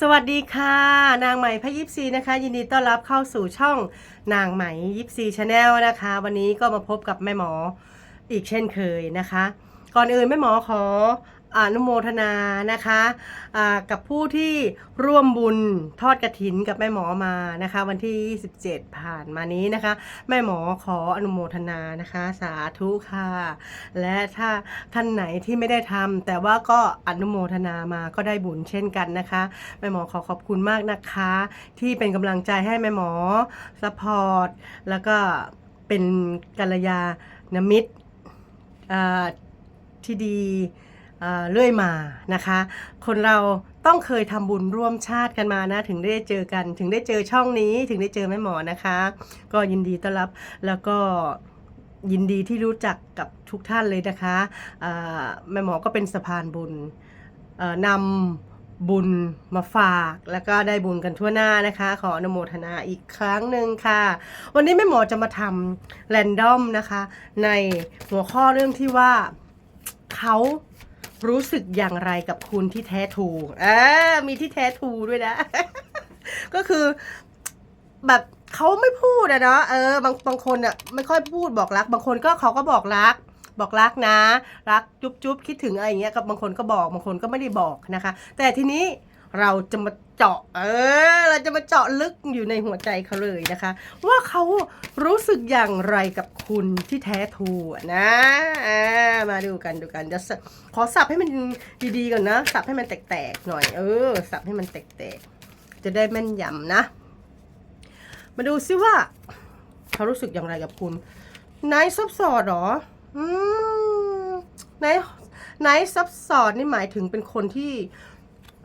สวัสดีค่ะ นางไหมพยิปซีนะคะ ยินดีต้อนรับเข้าสู่ช่องนางไหมยิปซีชาแนลนะคะ วันนี้ก็มาพบกับแม่หมออีกเช่นเคยนะคะ ก่อนอื่นแม่หมอขอ อนุโมทนานะคะกับผู้ที่ร่วมบุญทอดกระถินกับแม่หมอมานะคะ วันที่ 27 ผ่านมานี้นะคะ แม่หมอขออนุโมทนานะคะ สาธุค่ะ และถ้าท่านไหนที่ไม่ได้ทำแต่ว่าก็อนุโมทนามาก็ได้บุญเช่นกันนะคะแม่หมอขอขอบคุณมากนะคะ ที่เป็นกำลังใจให้แม่หมอซัพพอร์ตแล้วก็เป็นกัลยาณมิตรที่ดี เรื่อยมานะคะ คนเราต้องเคยทำบุญร่วมชาติกันมานะ ถึงได้เจอกันถึงได้เจอช่องนี้ถึงได้เจอแม่หมอนะคะ ก็ยินดีต้อนรับแล้วก็ยินดีที่รู้จักกับทุกท่านเลยนะคะแม่หมอก็เป็นสะพานบุญนำบุญมาฝาก แล้วก็ได้บุญกันทั่วหน้านะคะ ขออนุโมทนาอีกครั้งหนึ่งค่ะ วันนี้แม่หมอจะมาทำแรนดอมนะคะ ในหัวข้อเรื่องที่ว่าเขา รู้สึกอย่างไรกับคุณที่แท้ทูอ่ามีที่แท้ทูด้วยนะ ก็คือแบบเขาไม่พูดอะเนาะเออบางบางคนอะไม่ค่อยพูดบอกรัก บางคนก็เขาก็บอกรัก บอกรักนะ รักจุ๊บจุ๊บคิดถึงอะไรอย่างเงี้ยกับบางคนก็บอกบางคนก็ไม่ได้บอกนะคะ แต่ทีนี้ เราจะมาเจาะ เออ เราจะมาเจาะลึกอยู่ในหัวใจเขาเลยนะคะ ว่าเขารู้สึกอย่างไรกับคุณที่แท้ทูนะมาดูกันดูกันเดี๋ยวสขอสับให้มันดีๆก่อนนะ สับให้มันแตกๆหน่อย เออ สับให้มันแตกๆ จะได้แม่นยำนะ มาดูซิว่าเขารู้สึกอย่างไรกับคุณนท์ซับสอดหรอ อืมนท์ไนท์ซับสอดนี่หมายถึงเป็นคนที่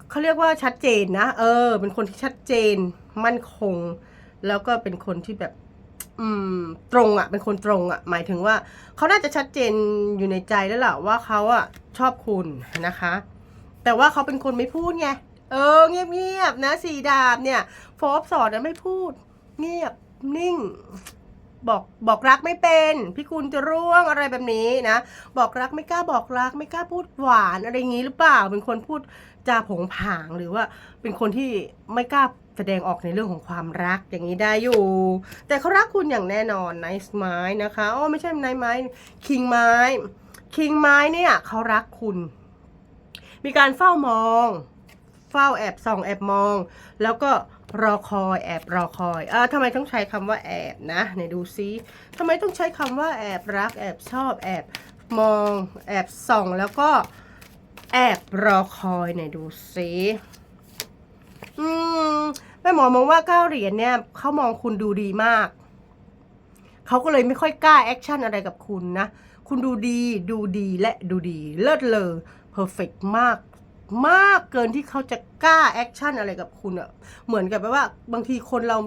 เขาเรียกว่าชัดเจนนะ เออ เป็นคนที่ชัดเจน มั่นคง แล้วก็เป็นคนที่แบบ อืม ตรงอะ่ะ เป็นคนตรงอะ่ะ หมายถึงว่า เขาน่าจะชัดเจนอยู่ในใจแล้วล่ะว่าเขาอะ่ะ ชอบคุณนะคะ แต่ว่าเขาเป็นคนไม่พูดไง เออ เงียบๆนะสีดาบเนี่ย โฟบสอดนะไม่พูด เงียบนิ่ง บอกบอกรักไม่เป็น พี่คุณจะร่วงอะไรแบบนี้นะ บอกรักไม่กล้าบอกรักไม่กล้าพูดหวานอะไรอย่างนี้หรือเปล่า เป็นคนพูดจาผงผางหรือว่าเป็นคนที่ไม่กล้าแสดงออกในเรื่องของความรักอย่างนี้ได้อยู่ แต่เขารักคุณอย่างแน่นอนไนส์ไม้นะคะอ๋อไม่ใช่ไนไม้คิงไม้คิงไม้เนี่ยเขารักคุณ มีการเฝ้ามอง เฝ้าแอบส่องแอบมอง แล้วก็ รอคอยแอบรอคอยเออทำไมต้องใช้คำว่าแอบนะไหนดูซิทำไมต้องใช้คำว่าแอบรัก แอบชอบ แอบมอง แอบส่อง แล้วก็แอบรอคอยไหนดูซิอืมแม่หมอมองว่าเก้าเหรียญเนี่ยเขามองคุณดูดีมาก เขาก็เลยไม่ค่อยกล้าแอคชั่นอะไรกับคุณนะ คุณดูดี ดูดีและดูดี เลิศเลอเพอร์เฟกมาก มากเกินที่เขาจะกล้าแอคชั่นอะไรกับคุณอะเหมือนกับแบบว่า บางทีคนเรา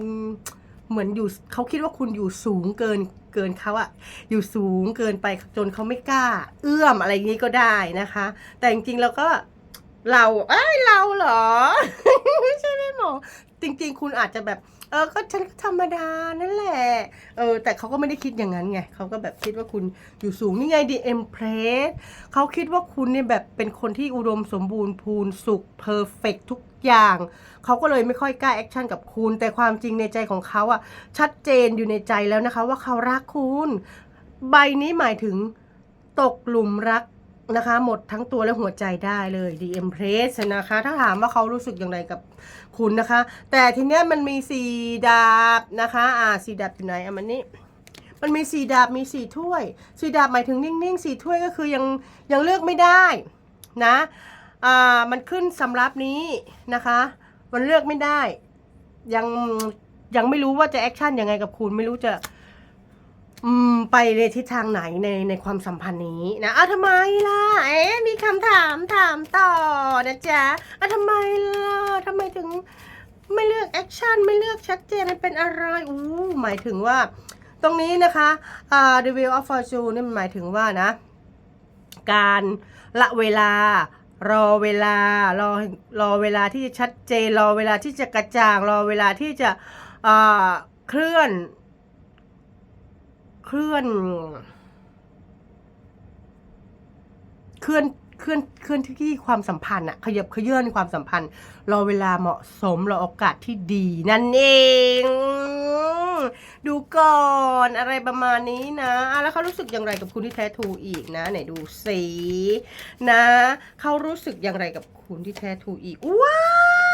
เหมือนอยู่เขาคิดว่าคุณอยู่สูงเกินเกินเขาอะอยู่สูงเกินไปจนเขาไม่กล้า เอื้อมอะไรอย่างนี้ก็ได้นะคะ แต่จริงๆแล้วก็เราเอ้ยเราเหรอ ไม่ใช่แม่หมอจริง ๆ คุณอาจจะแบบ เออก็ฉันก็ธรรมดานั่นแหละ เออ แต่เขาก็ไม่ได้คิดอย่างนั้นไงเขาก็แบบคิดว่าคุณอยู่สูงนี่ไงดีเอ็มเพรสเขาคิดว่าคุณเนี่ยแบบเป็นคนที่อุดมสมบูรณ์พูนสุขเพอร์เฟกทุกอย่างเขาก็เลยไม่ค่อยกล้าแอคชั่นกับคุณ แต่ความจริงในใจของเขาอะชัดเจนอยู่ในใจแล้วนะคะ ว่าเขารักคุณ ใบนี้หมายถึงตกหลุมรัก นะคะ หมดทั้งตัวและหัวใจได้เลย The Empress นะคะ ถ้าถามว่าเขารู้สึกอย่างไรกับคุณนะคะ แต่ทีเนี้ยมันมีสีดาบนะคะ อ่าสีดาบอยู่ไหนอะมันนี่มันมีสีดาบมีสีถ้วยสีดาบหมายถึงนิ่งๆสีถ้วยก็คือยังยังเลือกไม่ได้นะอ่ามันขึ้นสำรับนี้นะคะ มันเลือกไม่ได้ ยังยังไม่รู้ว่าจะแอคชั่นยังไงกับคุณไม่รู้จะ ไปในทิศทางไหนในในความสัมพันธ์นี้นะอ้าวทำไมล่ะ เอ๊ะมีคำถามถามต่อนะจ๊ะอ้าวทำไมล่ะทำไมถึงไม่เลือกแอคชั่นไม่เลือกชัดเจนมันเป็นอะไรอู้หมายถึงว่า ตรงนี้นะคะอ่า The Wheel of Fortune นี่มันหมายถึงว่านะ การละเวลารอเวลารอรอเวลาที่จะชัดเจน รอเวลาที่จะกระจ่าง รอเวลาที่จะอ่าเคลื่อน เคลื่อน เคลื่อนเคลื่อนเคลื่อนที่ความสัมพันธ์อะขยับเขยื่นความสัมพันธ์ รอเวลาเหมาะสมรอโอกาสที่ดี นั่นเอง ดูก่อนอะไรประมาณนี้นะแล้วเขารู้สึกอย่างไรกับคุณที่แท้ทูอีกนะ ไหนดูสีนะเขารู้สึกอย่างไรกับคุณที่แท้ทูอีกว้า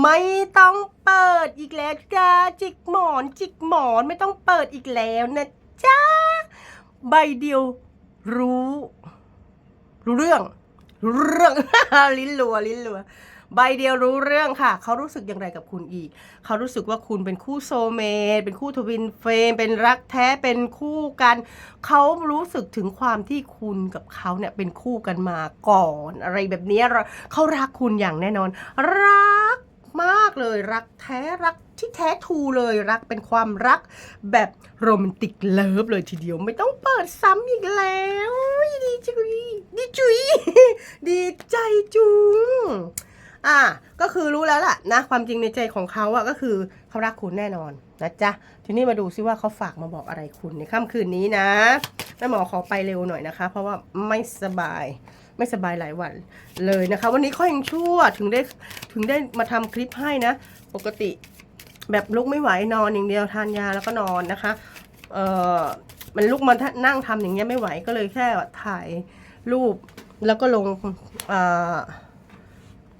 ไม่ต้องเปิดอีกแล้วจ้าจิกหมอนจิกหมอนไม่ต้องเปิดอีกแล้วนะจ้าใบเดียวรู้ รู้เรื่อง รู้เรื่อง ลิ้นรัวลิ้นรัวใบเดียวรู้เรื่องค่ะ เขารู้สึกอย่างไรกับคุณอีก เขารู้สึกว่าคุณเป็นคู่โซเมตเป็นคู่ทวินเฟม เป็นรักแท้เป็นคู่กัน เขารู้สึกถึงความที่คุณกับเขาเนี่ยเป็นคู่กันมาก่อน อะไรแบบนี้เขารักคุณอย่างแน่นอนรัก มากเลยรักแท้รักที่แท้ทูเลยรักเป็นความรักแบบโรแมนติกเลิฟเลยทีเดียวไม่ต้องเปิดซ้ำอีกแล้ว ดีจุยดีจุยดีใจจุงอะก็คือรู้แล้วล่ะนะความจริงในใจของเขาอะก็คือเขารักคุณแน่นอนนะจ๊ะทีนี้มาดูซิว่าเขาฝากมาบอกอะไรคุณในค่ำคืนนี้นะแม่หมอขอไปเร็วหน่อยนะคะ เพราะว่าไม่สบาย ไม่สบายหลายวันเลยนะคะ วันนี้เขายังชั่วถึงได้ถึงได้มาทำคลิปให้นะ ปกติแบบลุกไม่ไหวนอนอย่างเดียวทานยาแล้วก็นอนนะคะเออมันลุกมานั่งทำอย่างเงี้ยไม่ไหวก็เลยแค่ถ่ายรูปแล้วก็ลง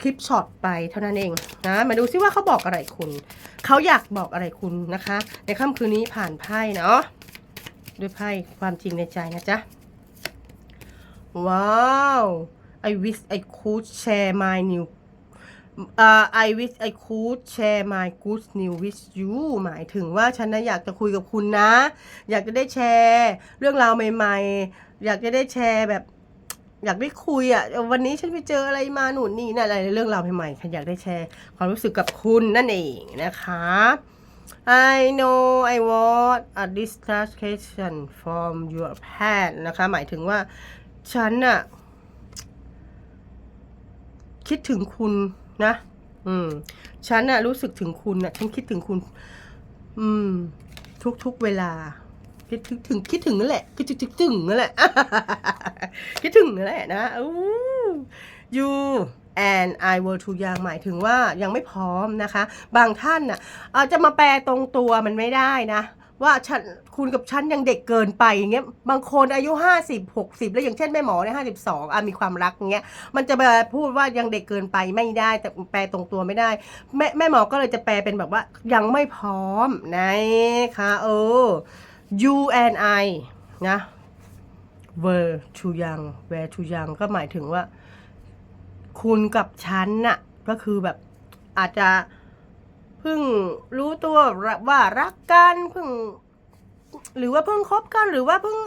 คลิปช็อตไปเท่านั้นเองนะมาดูซิว่าเขาบอกอะไรคุณ เขาอยากบอกอะไรคุณนะคะ ในค่ำคืนนี้ผ่านไพ่เนาะด้วยไพ่ความจริงในใจนะจ๊ะ ว้าว I wish I could share my new เอ่อ I wish I could share my good news with you หมายถึงว่าฉันนะอยากจะคุยกับคุณนะ อยากจะได้แชร์ เรื่องราวใหม่ ๆ อยากจะได้แชร์แบบ อยากได้คุยอะ วันนี้ฉันไปเจออะไรมาหนุนนี่นั่นอะไรเรื่องราวใหม่ๆฉันอยากได้แชร์ ความรู้สึกกับคุณนั่นเองนะคะ I know I want a distraction from your past นะคะ หมายถึงว่า ฉันน่ะ คิดถึงคุณนะ อืม ฉันน่ะ รู้สึกถึงคุณน่ะ ฉันคิดถึงคุณ อืม ทุกๆเวลา คิดถึงถึงคิดถึงนั่นแหละคิดถึงคิดถึงนั่นแหละ คิดถึงนั่นแหละนะอู้ you and I were too young หมายถึงว่ายังไม่พร้อมนะคะ บางท่านน่ะอาจจะมาแปลตรงตัวมันไม่ได้นะ ว่าฉันคุณกับฉันยังเด็กเกินไปอย่างเงี้ยบางคนอายุ 50 60 แล้วอย่างเช่นแม่หมอเนี่ย52อะมีความรักอย่างเงี้ยมันจะมาพูดว่ายังเด็กเกินไปไม่ได้แต่แปลตรงตัวไม่ได้ แม่แม่หมอก็เลยจะแปลเป็นแบบว่ายังไม่พร้อมนะคะเออ you and I นะ were too young were too young ก็หมายถึงว่า คุณกับฉันน่ะก็คือแบบอาจจะ เพิ่งรู้ตัวว่ารักกันเพิ่ง หรือว่าเพิ่งคบกันหรือว่าเพิ่ง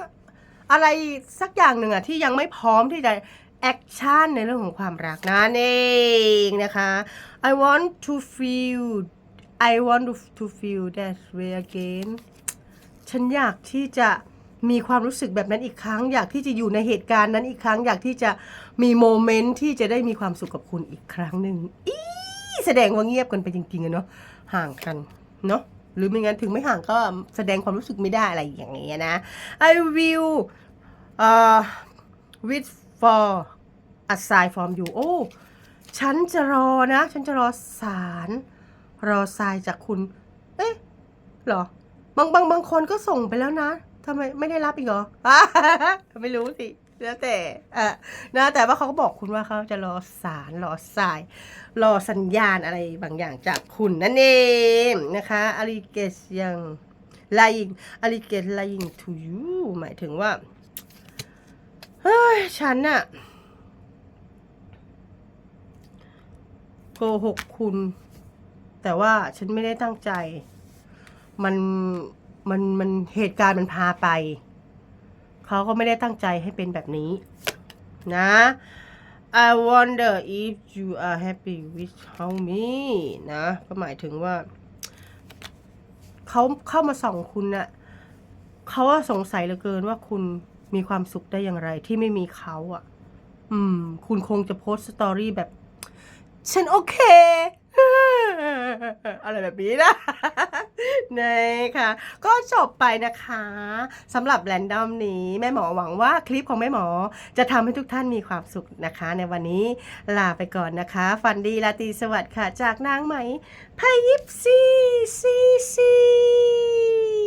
อะไรสักอย่างหนึ่งอะที่ยังไม่พร้อมที่จะแอคชั่นในเรื่องของความรักนั่นเองนะคะ I want to feel I want to to feel that way again ฉันอยากที่จะมีความรู้สึกแบบนั้นอีกครั้ง อยากที่จะอยู่ในเหตุการณ์นั้นอีกครั้ง อยากที่จะมีโมเมนต์ที่จะได้มีความสุขกับคุณอีกครั้งหนึ่งอี แสดงว่าเงียบกันไปจริงๆอะเนาะห่างกันเนาะหรือไม่งั้นถึงไม่ห่างก็แสดงความรู้สึกไม่ได้อะไรอย่างเงี้ยนะ I will uh wait for a sign from you โอ้ฉันจะรอนะ ฉันจะรอสารรอทรายจากคุณ เอ๊ะหรอ บางบางบางคนก็ส่งไปแล้วนะทำไมไม่ได้รับอีกเหรอ ไม่รู้สิ แล้วแต่อะนะแต่ว่าเขาก็บอกคุณว่าเขาจะรอสารรอสาย รอสัญญาณอะไรบางอย่างจากคุณนั่นเองนะคะอ l ิเกตยัง lying อ l ิเกต lying to you หมายถึงว่าเฮ้ยฉันน่ะโกหกคุณ แต่ว่าฉันไม่ได้ตั้งใจ มันมันมันเหตุการณ์มันพาไป เขาก็ไม่ได้ตั้งใจให้เป็นแบบนี้ นะ I wonder if you are happy with how me นะ ก็หมายถึงว่า เขาเข้ามาส่องคุณน่ะเขาว่าสงสัยเหลือเกินว่าคุณมีความสุขได้อย่างไรที่ไม่มีเขาอะ อืม คุณคงจะโพสต์สตอรี่แบบ ฉันโอเค อะไรแบบนี้นะ นี่ค่ะ ก็จบไปนะคะสำหรับแรนดอมนี้แม่หมอหวังว่าคลิปของแม่หมอ จะทำให้ทุกท่านมีความสุขนะคะ ในวันนี้ลาไปก่อนนะคะ ฟันดีราตรีสวัสดิ์ค่ะ จากนางไหมพายิปซีซีซี